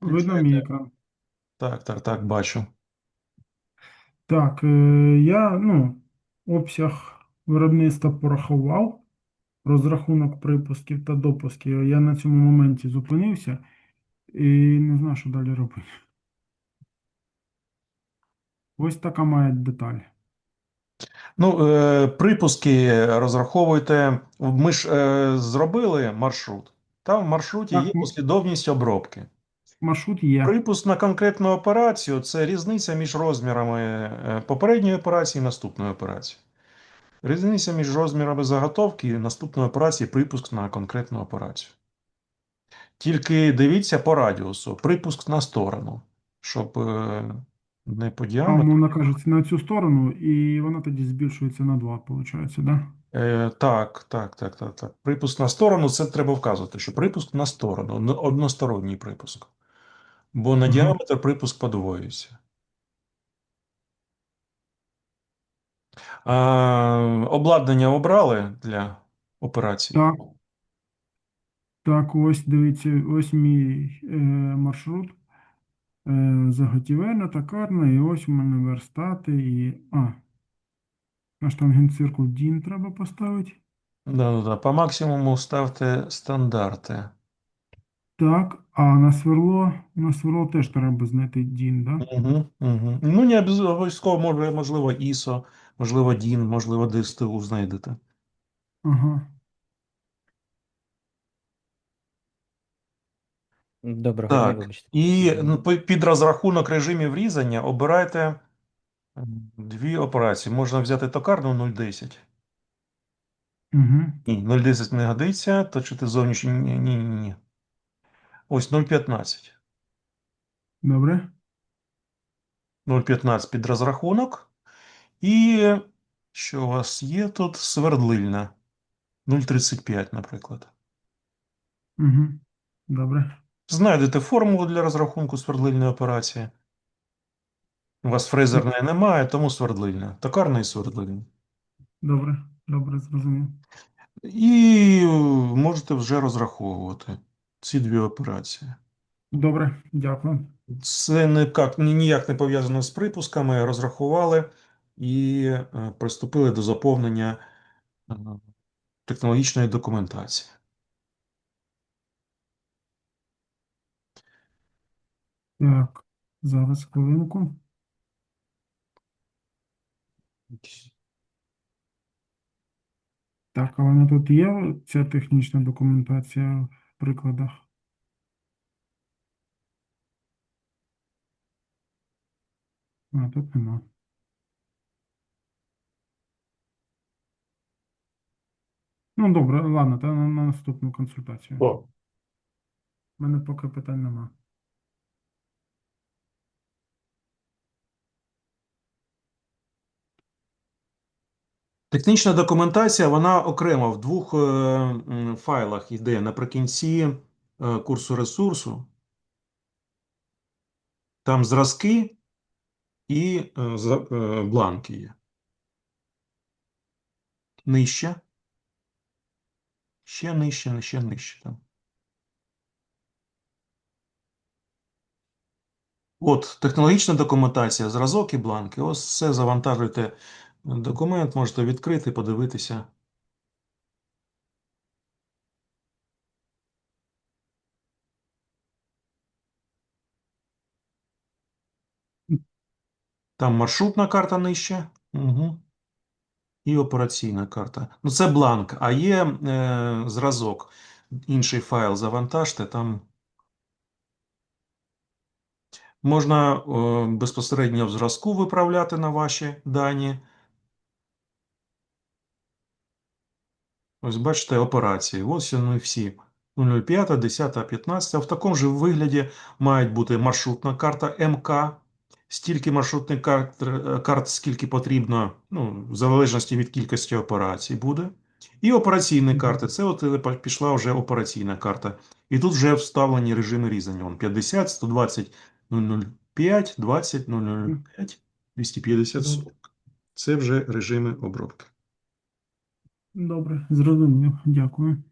Видно мій екран. Так, так, так, бачу. Так, е, я ну, обсяг виробництва порахував, розрахунок припусків та допусків. Я на цьому моменті зупинився і не знаю, що далі робити. Ось така має деталь. Ну, е, припуски розраховуйте. Ми ж е, зробили маршрут. Там в маршруті Так, є послідовність обробки. маршрут є. Припуск на конкретну операцію це різниця між розмірами е, попередньої операції і наступної операції. Різниця між розмірами заготовки і наступної операції припуск на конкретну операцію. Тільки дивіться по радіусу, припуск на сторону, щоб е, не по діаметру. умовно кажучи, на цю сторону, і вона тоді збільшується на 2, виходить, да? Е, так, так, так, так, так. Припуск на сторону, це треба вказувати, що припуск на сторону, односторонній припуск. Бо на Ага. діаметр припуск подвоюється. А, обладнання обрали для операції? Так, так, ось дивіться, ось мій е, маршрут. Е, заготівельна, токарна, і ось у мене верстати і. А, на штангенциркул DIN треба поставити. Да, да, да. По максимуму ставте стандарти. Так, а на сверло, на сверло теж треба знайти DIN, да? Угу, угу. Ну, не обов'язково, може, можливо, ISO, можливо, DIN, можливо, DSTU знайдете. Ага. Доброго дня, Так, вибачте. і ну, пи- під розрахунок режимів різання обирайте дві операції. Можна взяти токарну 0,10. Угу. Ні, 0,10 не годиться, точити зовнішній. Ні, ні, ні, ні. Ось 0,15. Добре. 0,15 під розрахунок. І що у вас є тут? Свердлильна. 0,35, наприклад. Угу. Добре. Знайдете формулу для розрахунку свердлильної операції. У вас фрезерної немає, тому свердлильна. Токарна і свердлильна. Добре. Добре, зрозумів. І можете вже розраховувати ці дві операції. Добре, дякую. Це ніяк, ніяк не пов'язано з припусками. Розрахували і е, приступили до заповнення е, технологічної документації. Так, зараз хвилинку. Так, а вона тут є, ця технічна документація в прикладах? А, тут нема. Ну, добре, ладно, та на, на наступну консультацію. У мене поки питань нема. Технічна документація, вона окремо в двох е, файлах йде наприкінці е, курсу ресурсу. Там зразки і е, бланки є. Нижче. Ще нижче, ще нижче там. От, технологічна документація, зразок і бланки. Ось все завантажуєте документ, можете відкрити, подивитися. Там маршрутна карта нижче. Угу. І операційна карта. Ну, це бланк, а є е, зразок. Інший файл завантажте, там можна е, безпосередньо в зразку виправляти на ваші дані. Ось бачите операції. Ось вони всі. 05, 10, 15. В такому ж вигляді мають бути маршрутна карта МК. Стільки маршрутних карт, е, карт скільки потрібно, ну, в залежності від кількості операцій буде. І операційні карти. Це от е, пішла вже операційна карта. І тут вже вставлені режими різання. Вон 50, 120, 005, 20, 005, 250, 40. Це вже режими обробки. Добре, зрозумів. Дякую.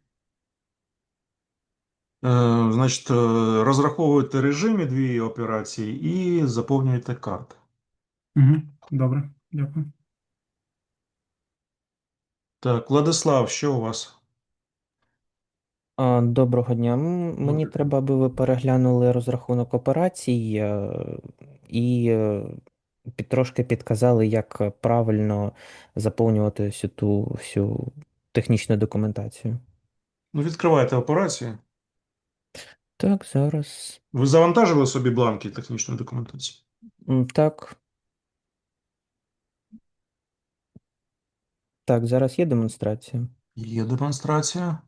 Е, Значить, е, розраховуєте режими дві операції і заповнюєте карти. Угу. Добре, дякую. Так, Владислав, що у вас? Доброго дня. Мені Добрий день. треба, аби ви переглянули розрахунок операцій е, і під, трошки підказали, як е, правильно заповнювати всю ту всю технічну документацію. Ну, відкривайте операцію. Так, зараз. Ви завантажили собі бланки технічної документації? Так. Так, зараз є демонстрація. Є демонстрація.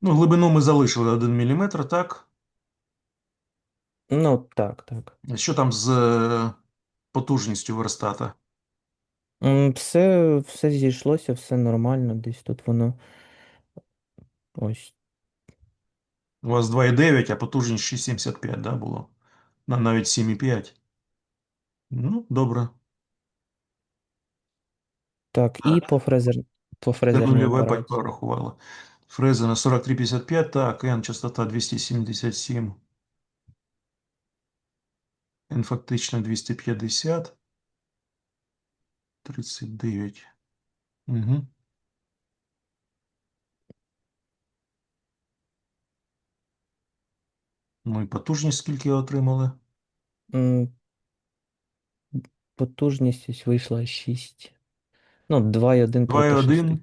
Ну, глибину ми залишили 1 мм, так? Ну, так, так. Що там з е, потужністю верстата? М, Все, все зійшлося, все нормально, десь тут воно. Ось. У вас 2,9, а потужність 6,75, да, було? На- Навіть 7,5. Ну, добре. Так, і по фрезер, по Це фрезерній нульове операції. порахували. Фреза на 43,55, так, N частота 277. N фактично 250. 39. Угу. Ну і потужність скільки отримали? Потужність ось вийшла 6. Ну, 2,1 проти 6. 2,1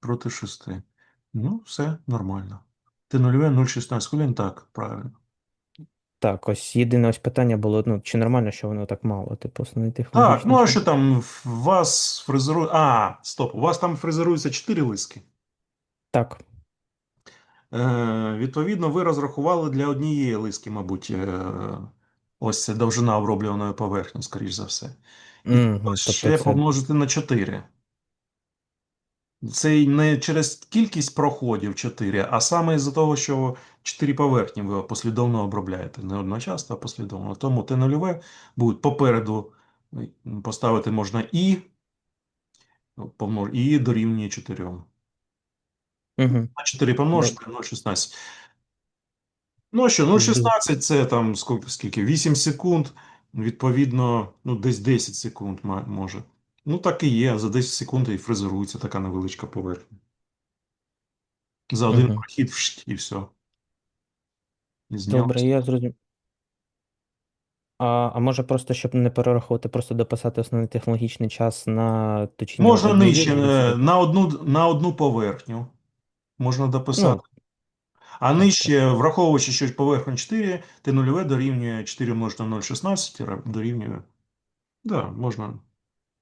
проти 6. Ну, все нормально. Т нульове 0,16 хвилин, так, правильно. Так, ось єдине ось питання було, ну, чи нормально, що воно так мало, типу, основний Так, ну а що там в вас фрезерує. А, стоп, у вас там фрезерується 4 лиски. Так, Е, відповідно, ви розрахували для однієї лиски, мабуть, е, ось це довжина оброблюваної поверхні, скоріш за все. І тобто ще це- помножити на 4. Це не через кількість проходів 4, а саме із-за того, що 4 поверхні ви послідовно обробляєте. Не одночасно, а послідовно. Тому Т нульове буде попереду поставити можна і, і дорівнює 4. Угу. На 4 помножити 0,16. Ну що, 0,16 це там скільки? 8 секунд, відповідно, ну десь 10 секунд може. Ну так і є, за 10 секунд і фрезерується така невеличка поверхня. За один Мгм. прохід вшт, і все. І. Добре, я зрозумів. А, а може просто, щоб не перераховувати, просто дописати основний технологічний час на точіння Можна нижче, е, на одну, на одну поверхню. Можна дописати. Ну, А так, нижче, враховуючи, що поверхня 4, Т нульове дорівнює 4 множити на 0,16, ра- дорівнює. Да, можна.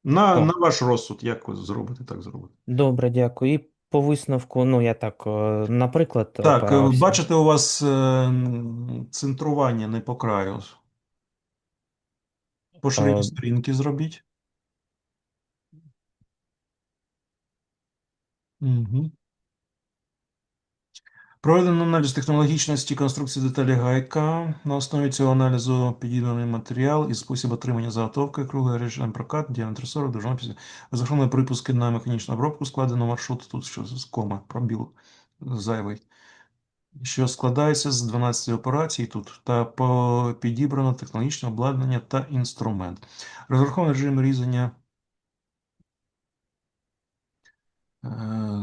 На, на ваш розсуд, як ви зробите, так зробите. Добре, дякую. І по висновку, ну, я так, е, наприклад, Так, е, опирався. бачите, у вас е, м, центрування не по краю. По ширині Е, сторінки зробіть. Угу. Проведено аналіз технологічності конструкції деталі гайка. На основі цього аналізу підібраний матеріал і спосіб отримання заготовки, круглий режим прокат, діаметр 40, довжина 50. Розраховано припуски на механічну обробку, складено маршрут, тут що з кома, пробіл зайвий, що складається з 12 операцій тут, та підібрано технологічне обладнання та інструмент. Розрахований режим різання е,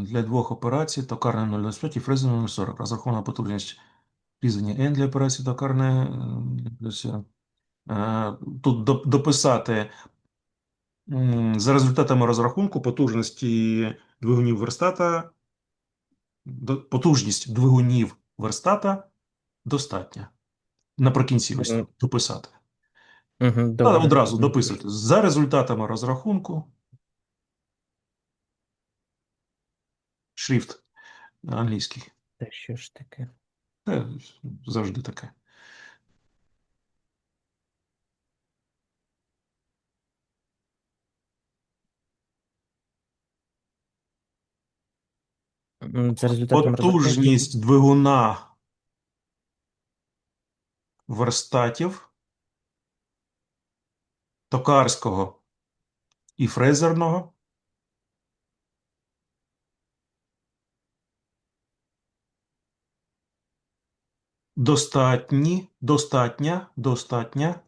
для двох операцій, токарне 0,25 і фреза 0,40. Розрахована потужність різання N для операції токарне. е, е, Тут дописати за результатами розрахунку потужності двигунів верстата, потужність двигунів верстата достатня. Наприкінці ось дописати. Та добре. одразу Мгм. дописуйте. За результатами розрахунку. Шрифт англійський. Це що ж таке? Це завжди таке. М, За результатом. Потужність двигуна верстатів токарського і фрезерного достатні, достатня, достатня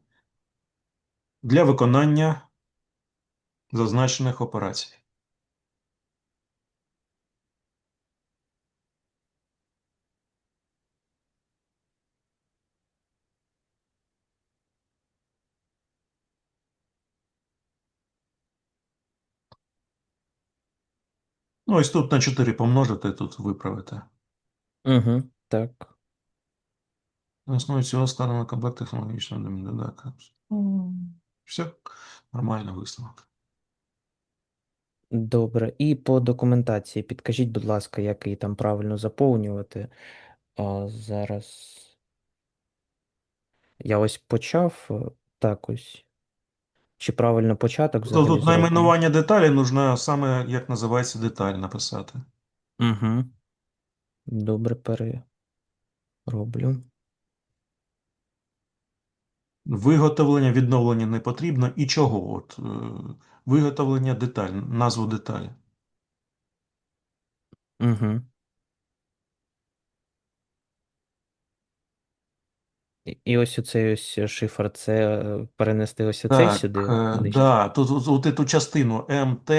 для виконання зазначених операцій. Ну, ось тут на 4 помножити, тут виправити. Угу, так. На основі цього складено комплект технологічного додатка. Все, нормально висновок. Добре. І по документації підкажіть, будь ласка, як її там правильно заповнювати. А, зараз. Я ось почав. е, Так ось. Чи правильно початок Тут, тут найменування деталі нужно саме, як називається деталь написати. Угу. Добре, перероблю. Виготовлення, відновлення не потрібно. І чого? От, е, виготовлення деталь, назву деталі. Угу. І, і ось оцей ось шифр, це е, перенести ось оцей Так, сюди е, нижче? да, тут, тут, от эту частину МТ,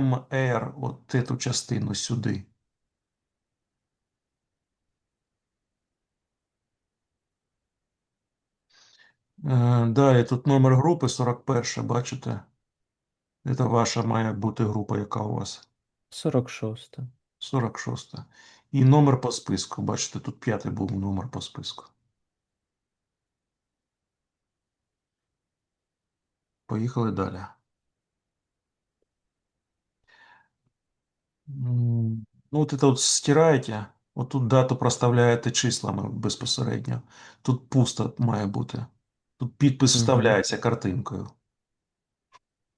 МР, от эту частину сюди. Далі тут номер групи 41, бачите? Це ваша має бути група, яка у вас? 46. 46. І номер по списку. Бачите, тут п'ятий був номер по списку. Поїхали далі. Ну, от це от стираєте, отут дату проставляєте числами безпосередньо. Тут пусто має бути. Тут підпис Мгм. вставляється картинкою.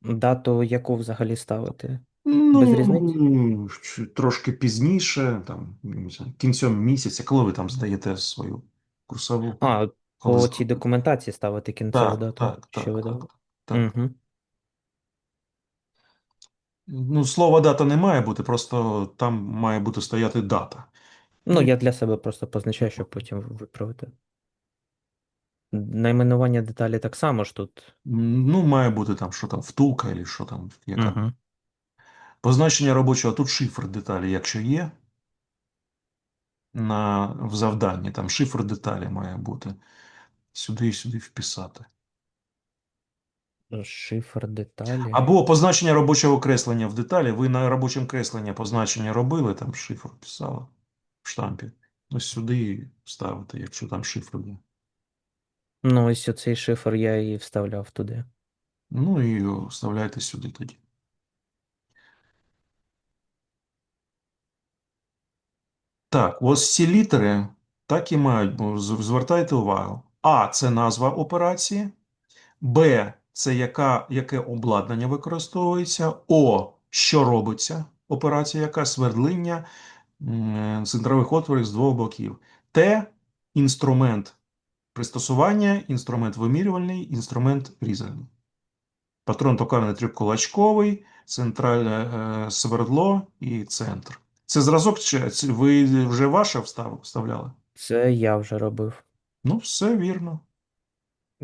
Дату яку взагалі ставити? Ну, Без різниці? ч- трошки пізніше, там, не знаю, кінцем місяця, коли ви там здаєте свою курсову. А, Коли по цій документації ставити кінцеву Так, дату, так, що так, ви так, дали? так. Угу. Ну, слова дата не має бути, просто там має бути стояти дата. Ну, я для себе просто позначаю, щоб потім виправити. Найменування деталі так само ж тут. Ну, має бути там, що там, втулка, або що там, яка. Угу. Позначення робочого, тут шифр деталі, якщо є. На, в завданні, там шифр деталі має бути. Сюди і сюди вписати. Шифр деталі. Або позначення робочого креслення в деталі. Ви на робочому кресленні позначення робили, там шифр писали в штампі. Ось сюди ставите, якщо там шифр є. Ну, ось оцей шифр я і вставляв туди. Ну і вставляйте сюди тоді. Так, ось ці літери так і мають, бу- звертайте увагу. А це назва операції, Б це яка, яке обладнання використовується, О, що робиться, операція, яка свердління м, центрових отворів з двох боків. Т інструмент пристосування, інструмент вимірювальний, інструмент різальний. Патрон токарний трикулачковий, центральне е, свердло і центр. Це зразок, чи ви вже ваше встав, вставляли? Це я вже робив. Ну, все вірно.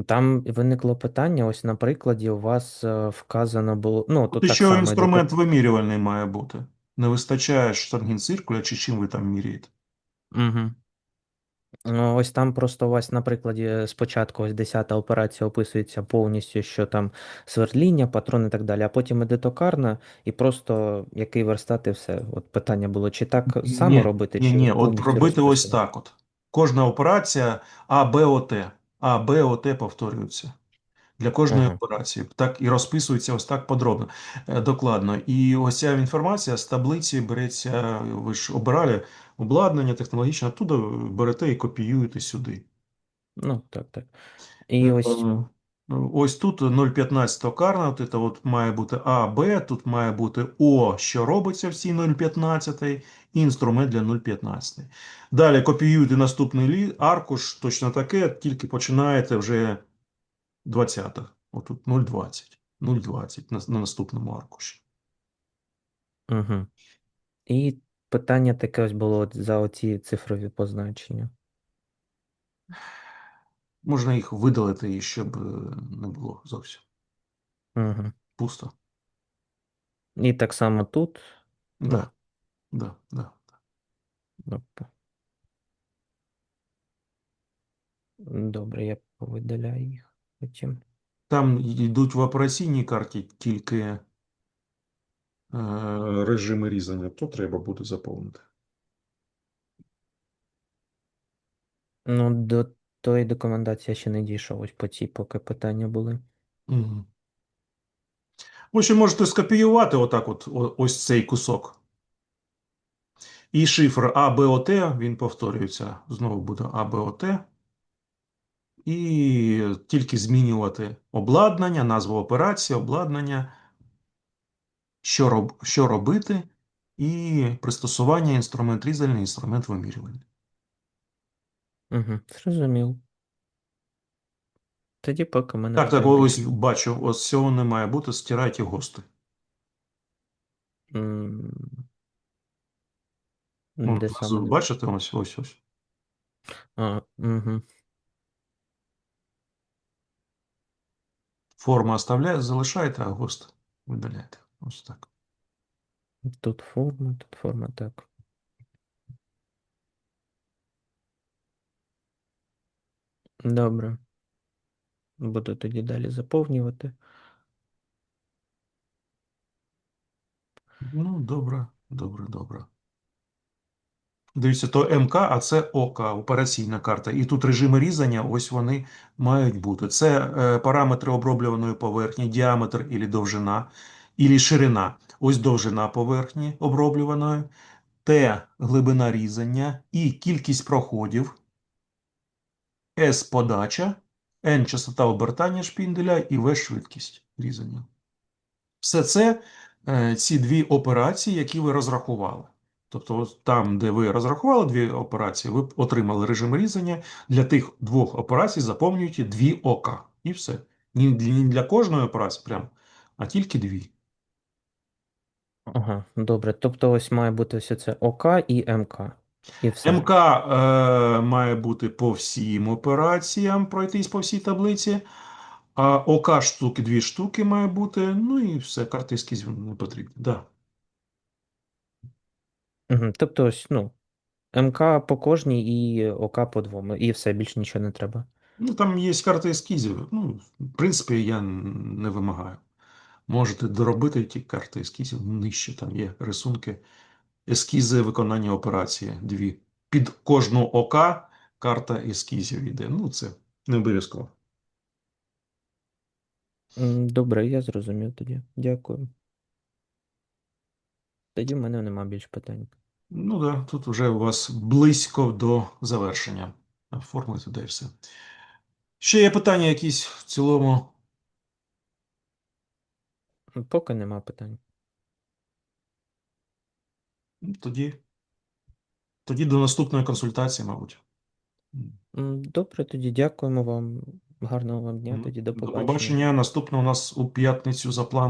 Там виникло питання, ось на прикладі у вас е, вказано було. Ну, тут так само інструмент вимірювальний має бути. Не вистачає штангенциркуля, чи чим ви там міряєте. Угу. Ну, ось там просто у вас на прикладі е, спочатку ось 10 операція описується повністю, що там свердління, патрон і так далі, а потім іде токарна, і просто який верстат і все. От питання було, чи так само Ні, робити, ні, чи ні, от робити ось так от. Кожна операція А, Б, О, Т. А, Б, О, Т повторюються. Для кожної Ага. операції. Так і розписується ось так подробно, е, докладно. І ось ця інформація з таблиці береться, ви ж обирали обладнання технологічне, оттуда берете і копіюєте сюди. Ну, так, так. І ось Е, Ось тут 0,15 токарна, це от має бути А, Б, тут має бути О, що робиться в цій 0,15, і інструмент для 0,15. Далі копіюєте наступний аркуш, точно таке, тільки починаєте вже 20-х. Отут 0,20. 0,20 на, на наступному аркуші. Угу. І питання таке ось було от за оці цифрові позначення. Можна їх видалити, і щоб е, не було зовсім Угу. пусто. І так само тут. Да. Да, да. Опа. Добре, я повидаляю їх потім. Там йдуть в операційній карті тільки режими різання, то треба буде заповнити. Ну, до тої документації я ще не дійшов, ось по цій поки питання були. Угу. Ви ще можете скопіювати отак от ось цей кусок. І шифр АБОТ, він повторюється. Знову буде АБОТ. І тільки змінювати обладнання, назву операції, обладнання, що, роб, що робити, і пристосування інструмент різальний, інструмент вимірювання. Угу, зрозумів. Тоді поки мене Так, так, ось бачу, ось цього не має бути, стирайте ГОСТи. Вон Де саме? бачите, ось, ось, ось. А, угу. Форму оставляє, залишаєте, а ГОСТ видаляєте. Ось так. Тут форма, тут форма, так. Добре. Буду тоді далі заповнювати. Ну, добре, добре, добре. Дивіться, то МК, а це ОК, операційна карта. І тут режими різання, ось вони мають бути. Це е, параметри оброблюваної поверхні, діаметр і довжина, і ширина. Ось довжина поверхні оброблюваної, Т глибина різання, І кількість проходів, С подача, N частота обертання шпінделя і В швидкість різання. Все це е, ці дві операції, які ви розрахували. Тобто, там, де ви розрахували дві операції, ви отримали режим різання. Для тих двох операцій заповнюєте дві ока. І все. Ні для, кожної операції прям, а тільки дві. Ага, добре. Тобто ось має бути ось це ОК і МК. І все. МК е, має бути по всім операціям, пройтись по всій таблиці. А ОК штуки, дві штуки має бути. Ну і все, карти ескізів не потрібні. Да. Угу. Тобто ось, ну, МК по кожній і ОК по двом. І все, більше нічого не треба. Ну, там є карти ескізів. Ну, в принципі, я не вимагаю. Можете доробити ті карти ескізів нижче. Там є рисунки, ескізи виконання операції. Дві. Під кожну ОК карта ескізів йде. Ну, це не обов'язково. Добре, я зрозумів тоді. Дякую. Тоді в мене нема більш питань. Ну так, да, тут вже у вас близько до завершення. Оформити, да і все. Ще є питання якісь в цілому? Поки нема питань. Ну, Тоді, тоді до наступної консультації, мабуть. Добре, тоді дякуємо вам. Гарного вам дня, тоді до До побачення. побачення. Наступне у нас у п'ятницю за планом.